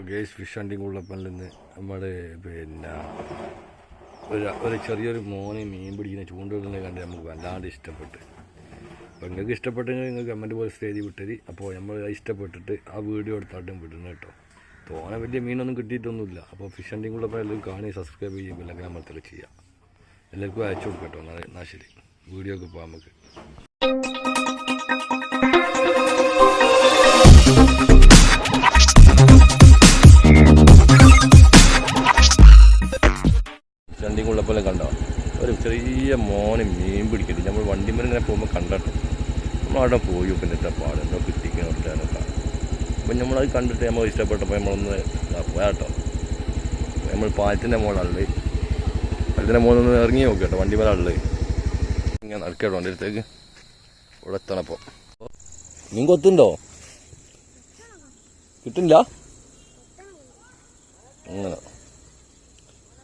അപ്പോൾ guys fish hunting ഉള്ളപ്പോൾ നിന്ന് നമ്മൾ പിന്നെ ഒരു ഒരു ചെറിയൊരു മോനെ മീൻ പിടിക്കുന്ന ചൂണ്ടുകളിനെ കണ്ട് നമുക്ക് വല്ലാണ്ട് ഇഷ്ടപ്പെട്ട്. അപ്പോൾ നിങ്ങൾക്ക് ഇഷ്ടപ്പെട്ടെങ്കിൽ നിങ്ങൾ കമന്റ് പോലെ സ്റ്റേജ് വിട്ടരി. അപ്പോൾ നമ്മൾ ഇഷ്ടപ്പെട്ടിട്ട് ആ വീഡിയോ എടുത്താട്ടും വിടണം കേട്ടോ. തോനെ വലിയ മീനൊന്നും കിട്ടിയിട്ടൊന്നുമില്ല. അപ്പോൾ ഫിഷ് ഹണ്ടിങ് ഉള്ളപ്പോൾ എല്ലാവരും കാണി സബ്സ്ക്രൈബ് ചെയ്യുമ്പോൾ അല്ലെങ്കിൽ നമ്മൾ തെളിവ് ചെയ്യാം എല്ലാവർക്കും അയച്ചു കൊടുക്കട്ടോ എന്നാൽ ശരി. വീഡിയോക്ക് പോകാം നമുക്ക്. രണ്ടിയും പോലെ കണ്ടോ? ഒരു ചെറിയ മോനെ മീൻ പിടിക്കട്ടെ നമ്മൾ വണ്ടിമേൽ ഇങ്ങനെ പോകുമ്പോൾ നമ്മൾ അവിടെ പോയി പിന്നെ പാട്. എന്തോ കിട്ടിക്കണോട്ടാനൊക്കെ അപ്പം നമ്മളത് കണ്ടിട്ട് നമ്മൾ ഇഷ്ടപ്പെട്ടപ്പോൾ നമ്മളൊന്ന് പോയാട്ടോ നമ്മൾ പാലത്തിന്റെ മുകളിലുള്ളത് പാലത്തിന്റെ മുകളിൽ ഒന്ന് ഇറങ്ങി നോക്കി കേട്ടോ വണ്ടി മേലുള്ളത് ഇങ്ങനെ നടക്കട്ടോ എന്റെ അടുത്തേക്ക്. ഇവിടെ എത്തണപ്പോൾ മീൻ കൊത്തുണ്ടോ? കിട്ടില്ല? അങ്ങനെ.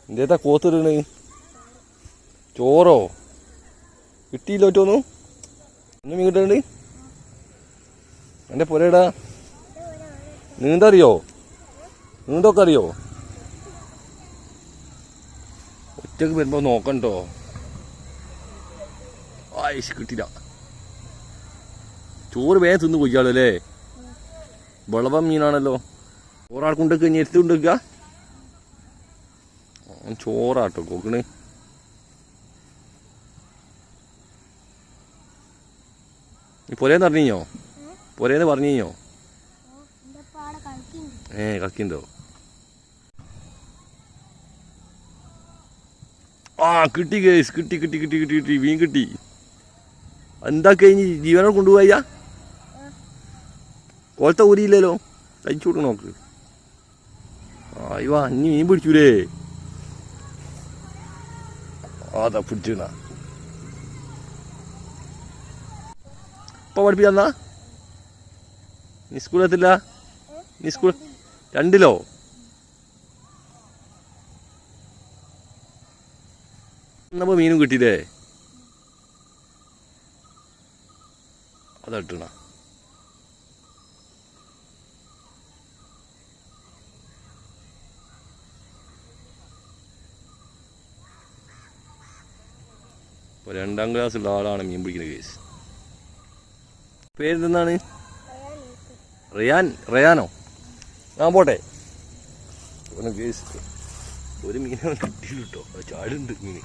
എന്തേതാ കോത്തിടണ്? ചോറോ? കിട്ടിയില്ലോ ഒറ്റൊന്നും ഒന്നും? മീൻ കിട്ടണ്ട് എന്റെ പുരയിടാ നീന്തറിയോ? നീന്തൊക്കെ അറിയോ? ഒറ്റയ്ക്ക് വരുമ്പോ നോക്കണ്ടോ? ആയിഷ് കിട്ടില്ല ചോറ് വേഗം തിന്ന് കൊയ്യാളല്ലേ വിളവം മീനാണല്ലോ. ചോറാൾക്കുണ്ടൊക്കെ കഴിഞ്ഞ് അവൻ ചോറാട്ടോ കൊക്കണ് നീ പൊരേന്ന് അറിഞ്ഞോ പൊരേന്ന് പറഞ്ഞോ ഏ കക്കിണ്ടോ ആ കിട്ടി കേസ് കിട്ടി കിട്ടി കിട്ടി കിട്ടി കിട്ടി മീൻ കിട്ടി. എന്താ കഴിഞ്ഞ് ജീവനോട് കൊണ്ടുപോയ കോലത്തെ ഊരിയില്ലല്ലോ? കഴിച്ചു കൊടുക്കണം നോക്ക് ഇവ ഇനി മീൻ പിടിച്ചൂലേ? അതാ പിടിച്ചിരുന്ന ഇപ്പൊ പഠിപ്പിച്ചെന്നാ നീ സ്കൂളെത്തില്ല നീ സ്കൂൾ രണ്ടിലോ? എന്നപ്പോ മീനും കിട്ടിയില്ലേ? അതട്ടണ ഇപ്പൊ രണ്ടാം ക്ലാസ്സുള്ള ആളാണ് മീൻ പിടിക്കുന്ന കേസ് പേരെന്താണ് റിയാൻ റിയാനോ? ഞാൻ പോട്ടെ. ഒരു കേസ് ഒരു മീനെ കിട്ടിയില്ല കേട്ടോ ചാടുണ്ട് മീൻ.